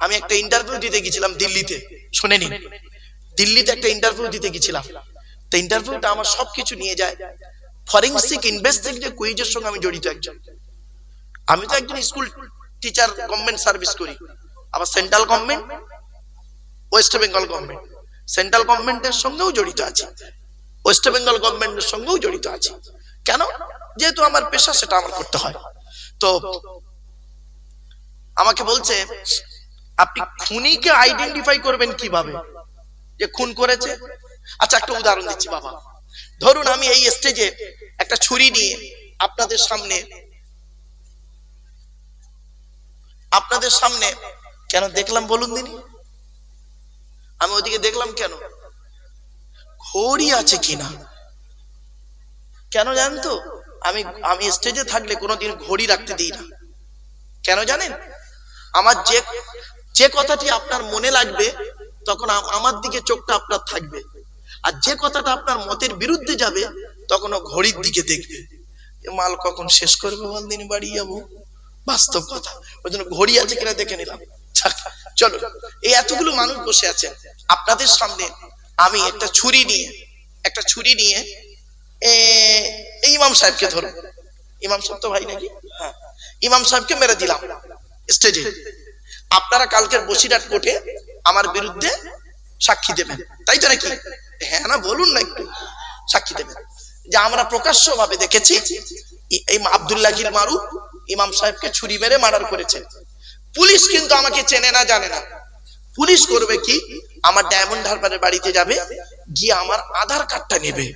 আমি একটা ইন্টারভিউ দিতে গেছিলাম দিল্লিতে। শুনে নিন দিল্লিতে একটা ইন্টারভিউ দিতে গেছিলাম। তো ইন্টারভিউটা আমার সবকিছু নিয়ে যায়। ফরেন্সিক ইনভেস্টিগেটিভ কুইজের সঙ্গে আমি জড়িত একজন। আমি তো একজন স্কুল টিচার গভর্নমেন্ট সার্ভিস করি। আবার central government West Bengal government central গভর্নমেন্টের সঙ্গেও জড়িত আছে। ওয়েস্ট বেঙ্গল গভর্নমেন্টের সঙ্গেও জড়িত আছে। কেন? যেহেতু আমার পেশা, সেটা আমার করতে হয়। তো আমাকে বলছে আপনি খুনিকে আইডেন্টিফাই করবেন কীভাবে? যে খুন করেছে? আচ্ছা একটা উদাহরণ দিচ্ছি বাবা। ধরুন আমি এই স্টেজে একটা ছুরি নিয়ে আপনাদের সামনে আপনাদের সামনে কেন দেখলাম বলুন দিনি? আমি ওদিকে দেখলাম কেন? ঘড়ি আছে কিনা? কেন জানেন তো? আমি আমি স্টেজে থাকলে কোনোদিন ঘড়ি রাখতে দিই না। কেন জানেন? আমার যে যে কথাটি আপনার মনে লাগবে, তখন আমার দিকে চোখটা আপনার থাকবে। আর যে কথাটা আপনার মতের বিরুদ্ধে যাবে তখন ঘড়ির দিকে দেখবে। মাল কখন শেষ করবে বলদিন বাড়ি যাব বাস্তব কথা। ওই জন্য ঘড়ি আছে কিনা দেখে নিলাম। চলো। এই এতগুলো মানুষ বসে আছেন। আপনাদের সামনে আমি একটা ছুরি নিয়ে, একটা ছুরি নিয়ে এই ইমাম সাহেবকে ধরো ইমাম সাহেব তো ভাই নাকি? হ্যাঁ। ইমাম সাহেবকে মেরে দিলাম। স্টেজে। আপনারা কালকের বসিরহাট কোর্টে আমার বিরুদ্ধে সাক্ষী দেবেন। তাই তো নাকি? হ্যাঁ না, বলুন না একটু। সাক্ষী দেবেন। যে আমরা প্রকাশ্য ভাবে দেখেছি এই আব্দুল্লাহ গিল মারু ইমাম সাহেবকে ছুরি মেরে মার্ডার করেছে পুলিশ কিন্তু আমাকে চেনে না, জানে না। পুলিশ করবে কি? আমার ডায়মন্ড হারবারের বাড়িতে যাবে, গিয়ে আমার আধার কার্ডটা নেবে।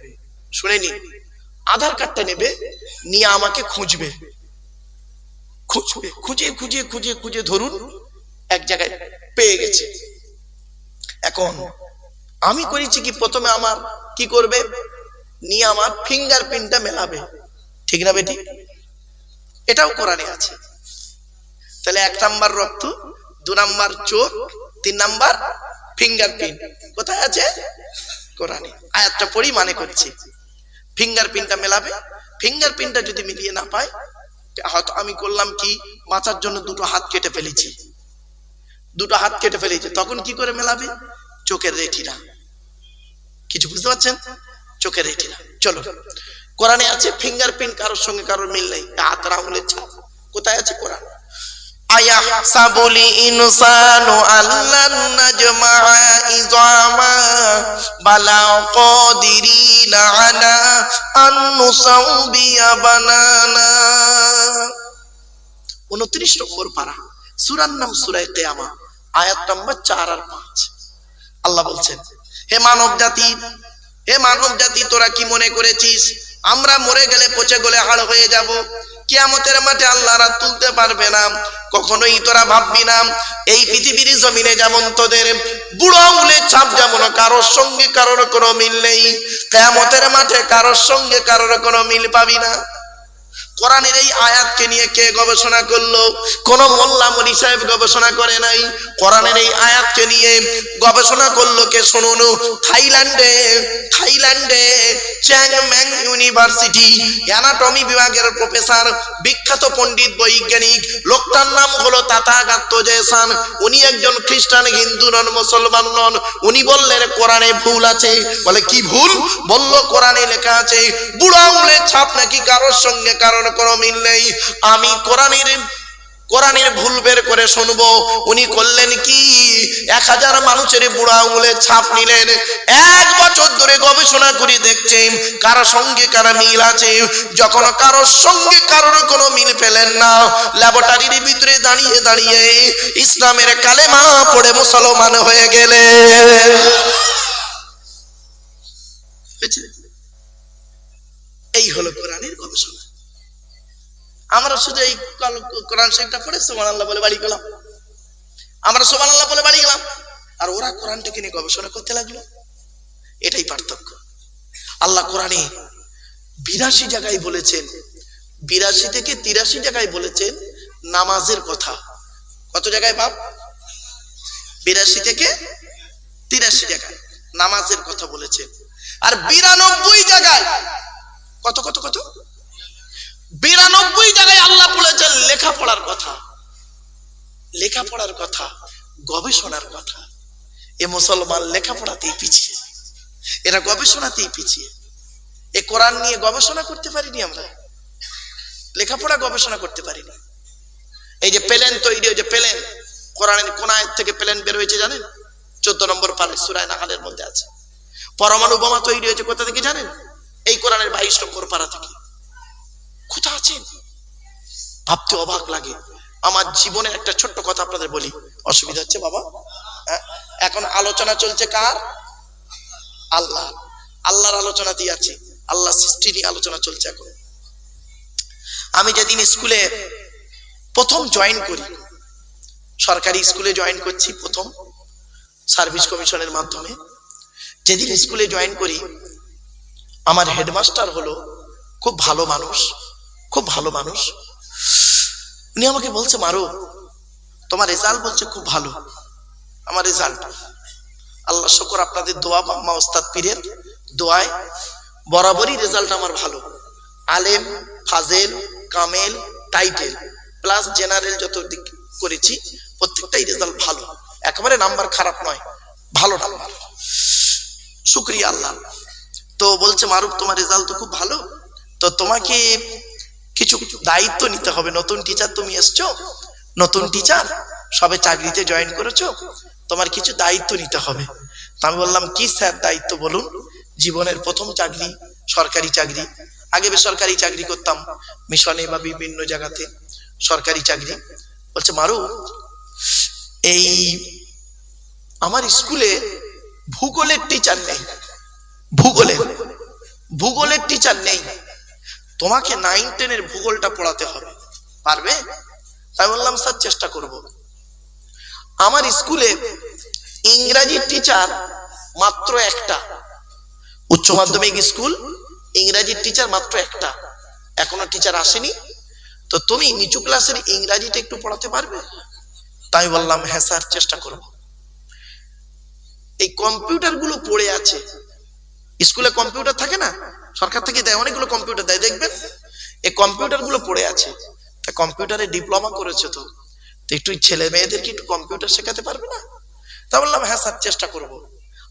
শুনে নিন। আধার কার্ডটা নেবে, নিয়ে আমাকে খুঁজবে। খুঁজবে, খুঁজে খুঁজে খুঁজে খুঁজে ধরুন। এক জায়গায় পেয়ে গেছে। এখন আমি করেছি কি? প্রথমে আমার কি করবে? নিয়ে আমার ফিঙ্গারপ্রিন্টটা মেলাবে। ঠিক না বেটি? এটাও কোরআনে আছে। তাহলে এক নাম্বার রক্ত, দু নাম্বার চোখ, তিন নাম্বার ফিঙ্গারপ্রিন্ট কোথায় আছে? কোরআনে। আয়াতটা পড়ি মানে করছি। ফিঙ্গারপ্রিন্টটা মেলাবে। ফিঙ্গারপ্রিন্টটা যদি মিলিয়ে না পায় হয়তো আমি করলাম কি? বাঁচার জন্য দুটো হাত কেটে ফেলেছি। দুটো হাত কেটে ফেলেছে। তখন কি করে মেলাবে? চোখের রেটিনা। কিছু বুঝতে পারছেন? চোখের রেটিনা। চলো। কোরআনে আছে ফিঙ্গার প্রিন্ট কারোর সঙ্গে কারোর মিল নেই। হাত আঙুলের ছাপ কোথায় আছে কোরআন? উনত্রিশ নম্বর পারা। সূরার নাম সূরা কিয়ামা। আয়াত নম্বর চার আর পাঁচ। আল্লাহ বলছেন, হে মানব জাতি হে মানব জাতি তোরা কি মনে করেছিস? আমরা মরে গেলে পচে গলে হাড় হয়ে যাব। কিয়ামতের মাঠে আল্লাহ রাত তুলতে পারবে না। কখনোই তোরা ভাববি না, এই পৃথিবীর জমিনে যেমন তোদের বুড়ো আঙুলের ছাপ, যেমন কারোর সঙ্গে কারোর কোনো মিল নেই। কেয়ামতের মাঠে কারোর সঙ্গে কারোর কোনো মিল পাবি না। কোরআনের এই আয়াতকে নিয়ে কে গবেষণা করল? কোন মোল্লা মনি সাহেব গবেষণা করে নাই? কোরআনের এই আয়াতকে নিয়ে গবেষণা করল কে? শুনুন, থাইল্যান্ডে থাইল্যান্ডে চ্যাংম্যাং ইউনিভার্সিটি, অ্যানাটমি বিভাগের প্রফেসর, বিখ্যাত পণ্ডিত বৈজ্ঞানিক, লোকটার নাম হলো তাতা তাতাগাত্ত জয়সান। উনি একজন খ্রিস্টান, হিন্দু নন, মুসলমান নন। উনি বললেন, কোরআনে ভুল আছে। বলে, কি ভুল? বলল, কোরআনে লেখা আছে, বুড়ো আঙুলের ছাপ নাকি কারোর সঙ্গে কারোর কোনো মিল নেই আমি কোরআনের কোরআনের ভুল বের করে শুনব। উনি করলেন কি? এক হাজার মানুষের বুড়া আঙুলের ছাপ নিলেন। এক বছর ধরে গবেষণা করে দেখছেন কারও সঙ্গে কারও মিল আছে। যখন কারোর সঙ্গে কারোর কোনো মিল পেলেন না, ল্যাবরেটরির ভিতরে দাঁড়িয়ে দাঁড়িয়ে ইসলামের কালেমা পড়ে মুসলমান হয়ে গেলে এই হলো কোরআনের গবেষণা। আমরা শুধু এই কোরআন শরীফটা পড়ে সোমান আল্লাহ বলে বাড়ি গেলাম। আমরা সোমান আল্লাহ বলে বাড়ি গেলাম। আর ওরা কোরআনটাকে নিয়ে গবেষণা করতে লাগল। এটাই পার্থক্য। আল্লাহ কোরআনে বিরাশি জায়গায় বলেছেন, বিরাশি থেকে তিরাশি জায়গায় বলেছেন নামাজের কথা। কত জায়গায় বাপ? বিরাশি থেকে তিরাশি জায়গায় নামাজের কথা বলেছেন। আর বিরানব্বই জায়গায় কত কত কত বিরানব্বই জায়গায় আল্লাহ বলেছেন লেখাপড়ার কথা লেখাপড়ার কথা গবেষণার কথা। এ মুসলমান লেখাপড়াতেই পিছিয়ে। এরা গবেষণাতেই পিছিয়ে। এ কোরআন নিয়ে গবেষণা করতে পারিনি আমরা। লেখাপড়া গবেষণা করতে পারিনি। এই যে প্লেন তৈরি হয়েছে প্লেন। কোরআনের কোন থেকে প্লেন বের হয়েছে জানেন? চোদ্দ নম্বর পারে সুরায় নাহালের মধ্যে আছে। পরমাণু বোমা তৈরি হয়েছে কোথা থেকে জানেন? এই কোরআনের বাইশ নম্বর পারা থেকে। কোথা আছেন? ভাবতে অবাক লাগে। আমার জীবনে একটা ছোট্ট কথা আপনাদের বলি। অসুবিধা হচ্ছে বাবা? হ্যাঁ? এখন আলোচনা চলছে কার? আল্লাহ আল্লাহর আলোচনাতেই আছে। আল্লাহ সৃষ্টি নিয়ে আলোচনা চলছে এখন। আমি যেদিন স্কুলে প্রথম জয়েন করি, সরকারি স্কুলে জয়েন করছি প্রথম সার্ভিস কমিশনের মাধ্যমে। যেদিন স্কুলে জয়েন করি, আমার হেডমাস্টার হলো খুব ভালো মানুষ, খুব ভালো মানুষ। উনি আমাকে বলছে, মারো, তোমার রেজাল্ট বলছে খুব ভালো। আমার রেজাল্ট আল্লাহ শকর, আপনাদের দোয়া বাম্মা ওস্তাদ পীরের দোয়ায় বরাবরই রেজাল্ট আমার ভালো। আলেম, ফাজেল, কামেল, টাইটেল, প্লাস জেনারেল যত দিক করেছি, প্রত্যেকটাই রেজাল্ট ভালো। একেবারে নাম্বার খারাপ নয়, ভালো নাম্বার। শুক্রিয়া আল্লাহ। তো বলছে, মারুফ, তোমার রেজাল্ট তো খুব ভালো। তো তোমাকে কিছু দায়িত্ব নিতে হবে। নতুন টিচার তুমি এসছো, নতুন টিচার সবে চাকরিতে জয়েন করেছ, তোমার কিছু দায়িত্ব নিতে হবে। তো আমি বললাম, কি স্যার দায়িত্ব বলুন? জীবনের প্রথম চাকরি, সরকারি চাকরি। আগে বেসরকারি চাকরি করতাম, মিশনে বা বিভিন্ন জায়গাতে সরকারি চাকরি। বলছে, মারু, এই আমার স্কুলে ভূগোলের টিচার নেই। ভূগোলের ভূগোলের টিচার নেই। তোমাকে নাইন টেনের ভূগোলটা পড়াতে হবে। পারবে? তাই বললাম, স্যার, চেষ্টা করব। আমার স্কুলে ইংরাজি টিচার মাত্র একটা। উচ্চ মাধ্যমিক স্কুল ইংরাজির টিচার মাত্র একটা। এখনও টিচার আসেনি। তো তুমি নিচু ক্লাসের ইংরাজিটা একটু পড়াতে পারবে? তাই বললাম হ্যাঁ স্যার, চেষ্টা করব। এই কম্পিউটারগুলো পড়ে আছে। স্কুলে কম্পিউটার থাকে না? সরকার থেকে দেয় অনেকগুলো কম্পিউটার দেয়, দেখবেন? এই কম্পিউটারগুলো পড়ে আছে। তা কম্পিউটারে ডিপ্লোমা করেছে তো। একটু ছেলে মেয়েদেরকে একটু কম্পিউটার শেখাতে পারবে না? তা বললাম হ্যাঁ স্যার, চেষ্টা করব।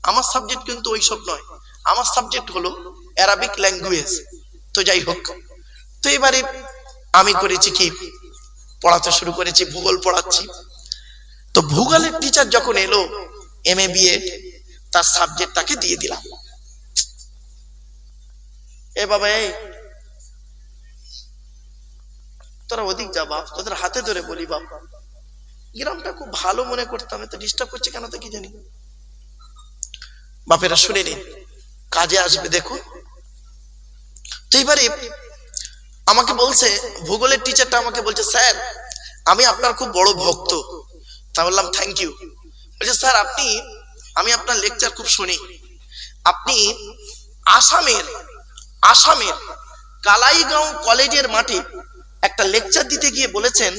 আমার সাবজেক্ট কিন্তু ওইসব নয়। আমার সাবজেক্ট হলো অ্যারাবিক ল্যাঙ্গুয়েজ তো যাই হোক। তো এবারে আমি করেছি কি? পড়াতে শুরু করেছি, ভূগোল পড়াচ্ছি। তো ভূগোলের টিচার যখন এলো এম এ বিএ তার সাবজেক্ট তাকে দিয়ে দিলাম। এ বাবা এই তোরা ওদিক যা বাপ, তোদের হাতে ধরে বলি বাপ। গ্রামটা খুব ভালো মনে করতাম, এত ডিস্টার্ব করছে কেন তো কি জানি। বাপেরা শুনে নিন, কাজে আসবে দেখো তো এবারে আমাকে বলছে, ভূগোলের টিচারটা আমাকে বলছে, স্যার, আমি আপনার খুব বড় ভক্ত। তা বললাম থ্যাংক ইউ বলছে, স্যার, আপনি, আমি আপনার লেকচার খুব শুনি। আপনি আসামের আসামের কালাইগাঁও কলেজের মাঠে একটা লেকচার দিতে গিয়ে বলেছেন,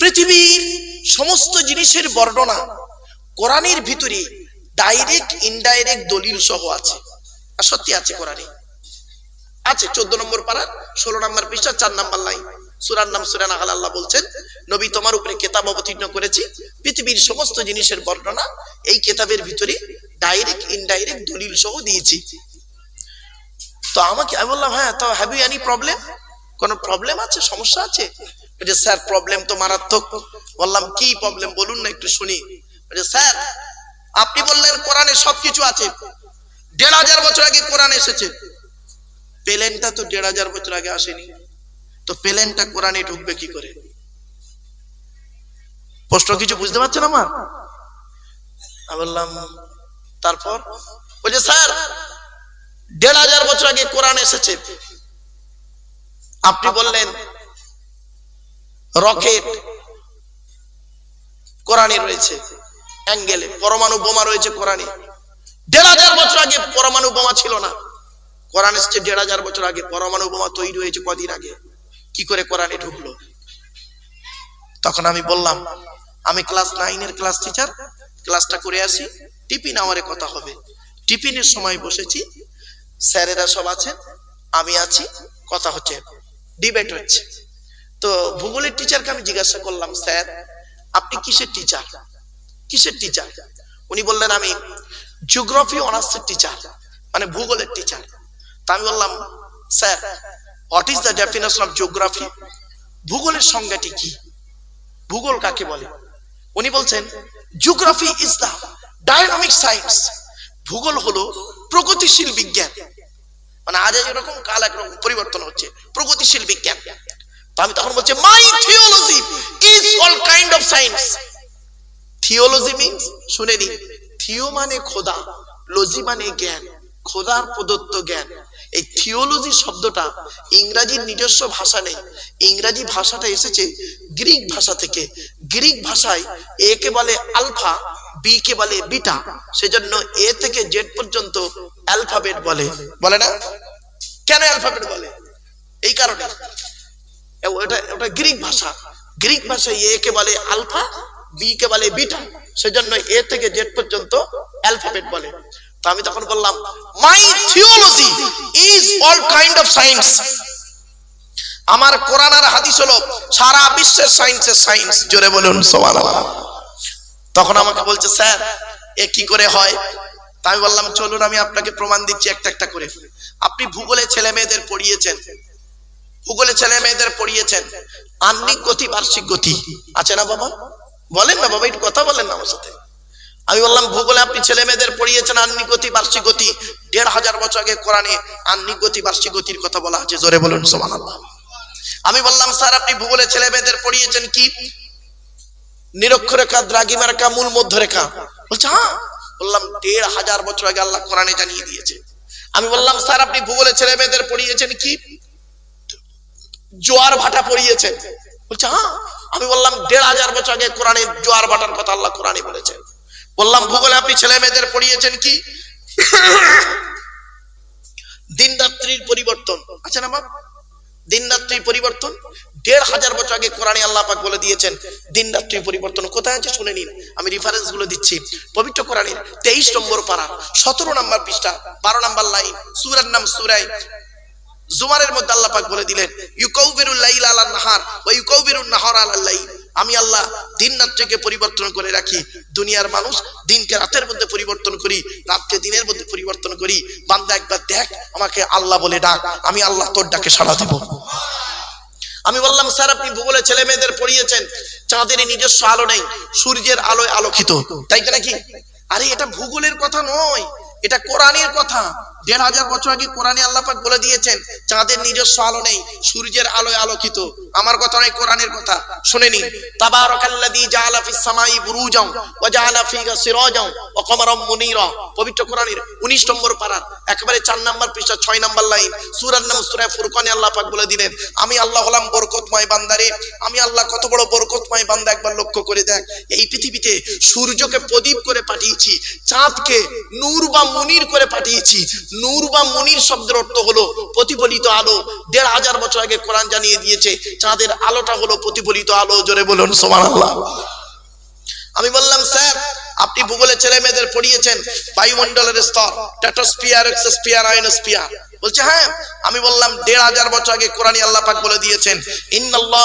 পৃথিবীর সমস্ত জিনিসের বর্ণনা কোরআনের ভিতরে ডাইরেক্ট ইনডাইরেক্ট দলিল সহ আছে। আর সত্যি আছে কোরআনে। আছে চোদ্দ নম্বর পাড়ার ষোলো নম্বর পৃষ্ঠা, চার নম্বর লাইন। সুরার নাম সুরা নাগাল আল্লাহ বলছেন, নবী তোমার উপরে কেতাব অবতীর্ণ করেছি। পৃথিবীর সমস্ত জিনিসের বর্ণনা এই কেতাবের ভিতরে ডাইরেক্ট ইনডাইরেক্ট দলিল সহ দিয়েছি। তো আমাকে, আমি বললাম হ্যাঁ তো হ্যাভ ইউ এনি প্রবলেম কোনো প্রবলেম আছে? সমস্যা আছে? বলছে স্যার প্রবলেম তো মারাত্মক। বললাম, কি প্রবলেম বলুন না, একটু শুনি। বলছে স্যার, আপনি বললেন কোরআনে সবকিছু আছে। দেড় হাজার বছর আগে কোরআন এসেছে। প্লেনটা তো দেড় হাজার বছর আগে আসেনি। তো প্লেনটা কোরআনে ঢুকবে কি করে? প্রশ্ন কিছু বুঝতে পারছেন আমার? আমি বললাম, তারপর? বলছে স্যার দেড় হাজার বছর আগে কোরআন এসেছে। আপনি বললেন, রকেট কোরআনে রয়েছে, অ্যাঙ্গেলে, পরমাণু বোমা রয়েছে কোরআনে। দেড় হাজার বছর আগে পরমাণু বোমা ছিল না। কোরআন এসছে দেড় হাজার বছর আগে, পরমাণু বোমা তৈরি হয়েছে কদিন আগে। কি করে কোরআনে ঢুকলো? তখন আমি বললাম, আমি ক্লাস নাইনের ক্লাস টিচার, ক্লাসটা করে আসি, টিফিন আমারে কথা হবে। টিফিনের সময় বসেছি স্যারেরা সব আছেন, আমি আছি, কথা হচ্ছে ডিবেট হচ্ছে। তো ভূগোলের টিচারকে আমি জিজ্ঞাসা করলাম, স্যার, আপনি কিসের টিচার কিসের টিচার উনি বললেন, আমি জিওগ্রাফি অনার্সের টিচার মানে ভূগোলের টিচার তা আমি বললাম, sir what is the definition of geography ভূগোলের সংজ্ঞাটি কি? ভূগোল কাকে বলে? উনি বলছেন geography is the dynamic science ভূগোল হলো প্রগতিশীল বিজ্ঞান। মানে আজ এরকম, কাল একরকম পরিবর্তন হচ্ছে। প্রগতিশীল বিজ্ঞান। আমি তখন বলছি my theology is all kind of science theology means শুনে নিন, থিও মানে খোদা, লজি মানে জ্ঞান, খোদার প্রদত্ত জ্ঞান। এই থিওলজি শব্দটা ইংরাজির নিজস্ব ভাষা নেই। ইংরাজি ভাষাটা এসেছে গ্রিক ভাষা থেকে। গ্রিক ভাষায় একে বলে আলফা বি কে বলে বিটা, সেজন্য এ থেকে জেড পর্যন্ত অ্যালফাবেট বলে। বলে না? কেন অ্যালফাবেট বলে? এই কারণে। ওটা ওটা গ্রিক ভাষা। গ্রিক ভাষায় এ কে বলে আলফা বি কে বলে বিটা সেজন্য এ থেকে জেড পর্যন্ত অ্যালফাবেট বলে। তো আমি তখন বললাম my theology is all kind of science আমার কোরআন আর হাদিস হলো সারা বিশ্বের সায়েন্সের সায়েন্স জোরে বলুন, সুবহানাল্লাহ। তখন আমাকে বলছে, স্যার, এ কি করে হয়? তা আমি বললাম, চলুন, আমি আপনাকে প্রমাণ দিচ্ছি একটা একটা করে। আপনি ভূগোলে ছেলে মেয়েদের পড়িয়েছেন। ভূগোলে ছেলে মেয়েদের পড়িয়েছেন। আন্নিক গতি, বার্ষিক গতি। আছে না বাবা? বলেন না বাবা, একটু কথা বলেন না আমার সাথে। আমি বললাম, ভূগোলে আপনি ছেলে মেয়েদের পড়িয়েছেন আন্নিক গতি, বার্ষিক গতি। দেড় হাজার বছর আগে কোরআনে আন্নিক গতি, বার্ষিক গতির কথা বলা আছে। জোরে বলুন, সুবহানাল্লাহ। আমি বললাম, স্যার, আপনি ভূগোলে ছেলে মেয়েদের পড়িয়েছেন কি? নিরক্ষরেখা দ্রাগিমারেখা মূল মধ্যরেখা। বলছে হ্যাঁ? বললাম, দেড় হাজার বছর আগে আল্লাহ কোরআনে জানিয়ে দিয়েছে। আমি বললাম, স্যার, আপনি ভূগোলে ছেলে মেয়েদের পড়িয়েছেন কি? জোয়ার ভাটা পড়িয়েছেন। বলছে হ্যাঁ? আমি বললাম, দেড় হাজার বছর আগে কোরআনে জোয়ার ভাটার কথা আল্লাহ কোরআনে বলেছেন। বললাম, ভূগোলে আপনি ছেলে মেয়েদের পড়িয়েছেন কি? দিন রাত্রির পরিবর্তন। আছে না বাপ দিন রাত্রির পরিবর্তন? দেড় হাজার বছর আগে কোরআনে আল্লাহ পাক বলে দিয়েছেন, দিন রাত্রির পরিবর্তন কোথায় আছে শুনে নিন। আমি রেফারেন্সগুলো দিচ্ছি। পবিত্র কোরআনের তেইশ নম্বর পারা, সতেরো নম্বর পৃষ্ঠা, বারো নম্বর লাইন, সুরার নাম সুরাই জুমারের মধ্যে আল্লাহ পাক বলে দিলেন, ইউকাউবিরুল লাইল আলান নাহার ওয়া ইউকাউবিরুন নাহার আলাল লাইল। আমি আল্লাহ দিন রাত্রিকে পরিবর্তন করে রাখি, দুনিয়ার মানুষ দিনকে রাতের মধ্যে পরিবর্তন করি, রাতকে দিনের মধ্যে পরিবর্তন করি। বান্দা একবার দেখ, আমাকে আল্লাহ বলে ডাক, আমি আল্লাহ তোর ডাকে সাড়া দেব। আমি বললাম, স্যার, আপনি ভূগোলে ছেলে মেয়েদের পড়িয়েছেন। চাঁদের নিজস্ব আলো নেই, সূর্যের আলোয় আলোকিত। তাই নাকি? আরে, এটা ভূগোলের কথা নয়, এটা কোরআনের কথা। দেড় হাজার বছর আগে কোরআনে আল্লাহ পাক বলে দিয়েছেন, চাঁদের নিজস্ব আলো নেই, সূর্যের আলোয় আলোকিত। আমার কথা নয়, কোরআনের কথা। শুনে নিন। তাবারাকাল্লাযী জাআলা ফিস সামাই বুরুজাও ওয়া জাআলা ফিহা সিরাজাও ওয়া কমারাম মুনীরা। পবিত্র কোরআনের 19 নম্বর পারার। একেবারে 4 নম্বর পৃষ্ঠা 6 নম্বর লাইন। সূরার নাম সূরা ফুরকানে আল্লাহ পাক বলে দিলেন আমি আল্লাহ হলাম বরকতময় বান্দারে, আমি আল্লাহ কত বড় বরকতময় বান্দা একবার লক্ষ্য করে দেখ। এই পৃথিবীতে সূর্যকে প্রদীপ করে পাঠিয়েছি, চাঁদকে নূর বা মুনির করে পাঠিয়েছি। নূর বা মুনির শব্দের অর্থ হলো প্রতিফলিত আলো। দেড় হাজার বছর আগে কোরআন জানিয়ে দিয়েছে, চাঁদের আলোটা হলো প্রতিফলিত আলো। জোরে বলুন সোমান আল্লাহ আমি বললাম, স্যার আপনি ভূগোলের ছেলে মেয়েদের পড়িয়েছেন বায়ুমণ্ডলের স্তর ট্যাটোস্ফিয়ার এক্সোস্ফিয়ার আয়নোস্ফিয়ার বলছে হ্যাঁ আমি বললাম, দেড় হাজার বছর আগে কোরআনে আল্লাহ পাক বলে দিয়েছেন, ইন্নাল্লাহ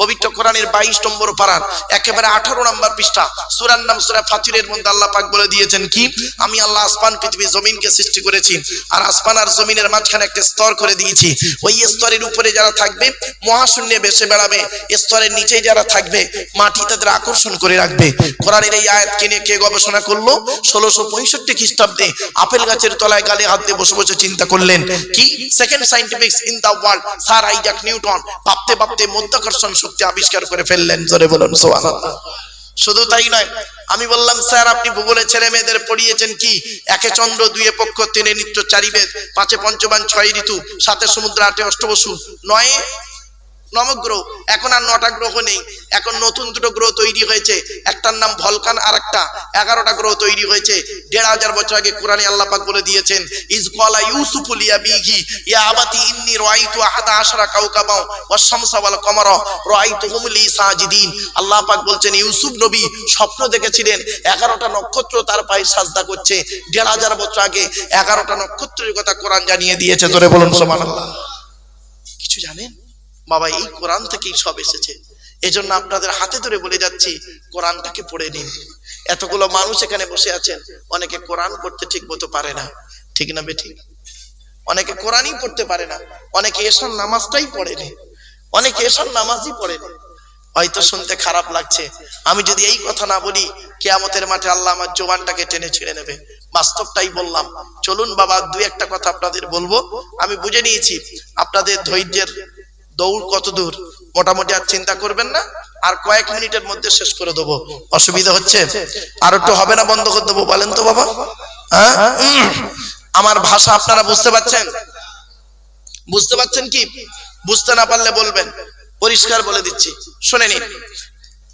পবিত্র কোরআনের 22 নম্বর একেবারে 18 নম্বর পৃষ্ঠা নাম বলে দিয়েছেন কি? আমি আল্লাহ জমিনকে সৃষ্টি করেছি, আর আর জমিনের মাঝখানে একটা স্তর করে দিয়েছি। ওই স্তরের উপরে যারা থাকবে, মহাশূন্যে ভেসে বেড়াবে, স্তরের নিচে যারা থাকবে, মাটি তাদের আকর্ষণ করে রাখবে। কোরআনের এই কে গবেষণা করল? ষোলোশো পঁয়ষট্টি খ্রিস্টাব্দে আপেল গাছের তলায় গালে হাত দিয়ে বসে বসে চিন্তা করলেন। কি? Second in world sir Isaac Newton ভাবতে ভাবতে মধ্যাকর্ষণ শক্তি আবিষ্কার করে ফেললেন। জোরে বলুন শুধু তাই নয়, আমি বললাম, স্যার, আপনি ভূগোলে ছেলে মেয়েদের পড়িয়েছেন কি? একে চন্দ্র, দুয়ে পক্ষ, তিনে নিত্য চারি বেদ, পাঁচে পঞ্চবান, ছয় ঋতু, সাতে সমুদ্র, আটে অষ্টবসু, নয়ে নবগ্রহ এখন আর নটা গ্রহ নেই। এখন নতুন দুটো গ্রহ তৈরি হয়েছে। একটার নাম ভলকান আর একটা এগারোটা গ্রহ তৈরি হয়েছে। দেড় হাজার বছর আগে কোরআনে আল্লাহ পাক বলে দিয়েছেন, ইজ কলা ইউসুফুল ইয়া বিঘি ইয়া আবাতি ইন্নি রাইতু আহাদা আশরা কাউকাবাও ওয়াস শামসা ওয়াল কমারা রাইতুহুম লি সাজিদিন। আল্লাহ পাক বলছেন, ইউসুফ নবী স্বপ্ন দেখেছিলেন, এগারোটা নক্ষত্র তার পায়ে সাজদা করছে। দেড় হাজার বছর আগে এগারোটা নক্ষত্রের কথা কোরআন জানিয়ে দিয়েছে। জোরে বলুন, সুবহানাল্লাহ। কিছু জানেন? বাবা, এই কোরআন থেকেই সব এসেছে। এজন্য আপনাদের হাতে ধরে বলে যাচ্ছি, কোরআনটাকে পড়ে নিন। এতগুলো মানুষ এখানে বসে আছেন, অনেকে কোরআন পড়তে ঠিক মতো পারে না। ঠিক না বেঠিক অনেকে কোরআনই পড়তে পারে না। অনেকে এসার নামাজটাই পড়েনি অনেকে এসার নামাজই পড়েনি হয়তো শুনতে খারাপ লাগছে। আমি যদি এই কথা না বলি, কেয়ামতের মাঠে আল্লাহ আমার জোবানটাকে টেনে ছিঁড়ে নেবে। বাস্তবটাই বললাম। চলুন বাবা দুই একটা কথা আপনাদের বলব। আমি বুঝে নিয়েছি, আপনাদের ধৈর্যের দৌড় কত দূর? মোটামুটি আর চিন্তা করবেন না। আর কয়েক মিনিটের মধ্যে শেষ করে দেবো। অসুবিধা হচ্ছে? আর একটু হবে না বন্ধ করে দেবো বলেন তো বাবা। হ্যাঁ? আমার ভাষা আপনারা বুঝতে পারছেন? বুঝতে পারছেন কি? বুঝতে না পারলে বলবেন। পরিষ্কার বলে দিচ্ছি। শুনে নিন।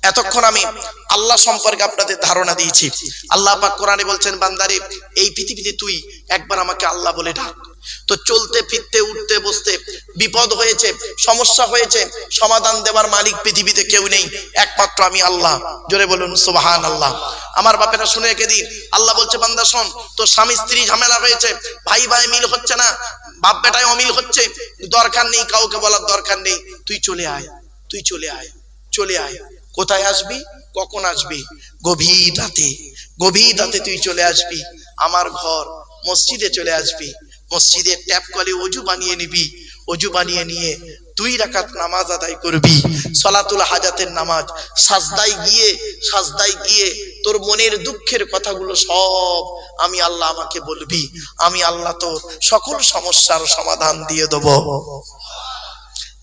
এতক্ষণ আমি আল্লাহ সম্পর্কে আপনাদের ধারণা দিয়েছি। আল্লাহ পাক কোরআনে বলছেন, বান্দারে, এই পৃথিবীতে তুই একবার আমাকে আল্লাহ বলে ডাক। তো চলতে, ফিরতে, উঠতে, বসতে বিপদ হয়েছে, সমস্যা হয়েছে, সমাধান দেওয়ার মালিক পৃথিবীতে কেউ নেই, একমাত্র আমি আল্লাহ। জোরে বলুন সুবহান আল্লাহ আমার বাপেরা শুনে রেখে দিন, আল্লাহ বলছে, বান্দা, শোন, তোর স্বামী, স্ত্রী ঝামেলা হয়েছে, ভাই ভাই মিল হচ্ছে না, বাপ বেটায় অমিল হচ্ছে, দরকার নেই, কাউকে বলার দরকার নেই, তুই চলে আয়, তুই চলে আয় চলে আয়। কোথায় আসবি? কখন আসবি? গভীর রাতে গভীর রাতে তুই চলে আসবি, আমার ঘর, মসজিদে চলে আসবি মসজিদে ট্যাপ কলে অজু বানিয়ে নিবি, অজু বানিয়ে নিয়ে দুই রাকাত নামাজ আদায় করবি, সলাতুল হাজাতের নামাজ, সাজদায় গিয়ে সাজদায় গিয়ে তোর মনের দুঃখের কথাগুলো সব আমি আল্লাহ আমাকে বলবি, আমি আল্লাহ তোর সকল সমস্যার সমাধান দিয়ে দেবো।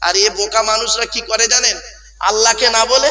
আর এ বোকা মানুষরা কি করে জানেন? আল্লাহকে না বলে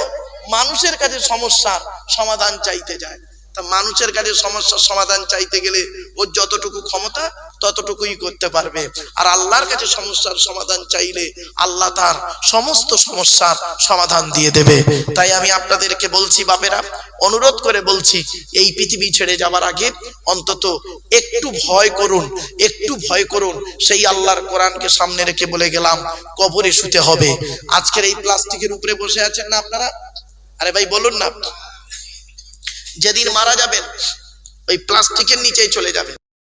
মানুষের কাছে সমস্যার সমাধান চাইতে যায়। তা মানুষের কাছে সমস্যার সমাধান চাইতে গেলে ওর যতটুকু ক্ষমতা ততটুকুই করতে পারবে। আর আল্লাহর কাছে সমস্যার সমাধান চাইলে আল্লাহ তার সমস্ত সমস্যার সমাধান দিয়ে দেবে। তাই আমি আপনাদেরকে বলছি, বাপেরা, অনুরোধ করে বলছি, এই পৃথিবী ছেড়ে যাবার আগে অন্তত একটু ভয় করুন, একটু ভয় করুন। সেই আল্লাহর কোরআনকে সামনে রেখে বলে গেলাম, কবরে শুতে হবে। আজকের এই প্লাস্টিকের উপরে বসে আছেন না আপনারা? আরে ভাই, বলুন না। যেদিন মারা যাবেন, ওই প্লাস্টিকের নিচেই চলে যাবেন।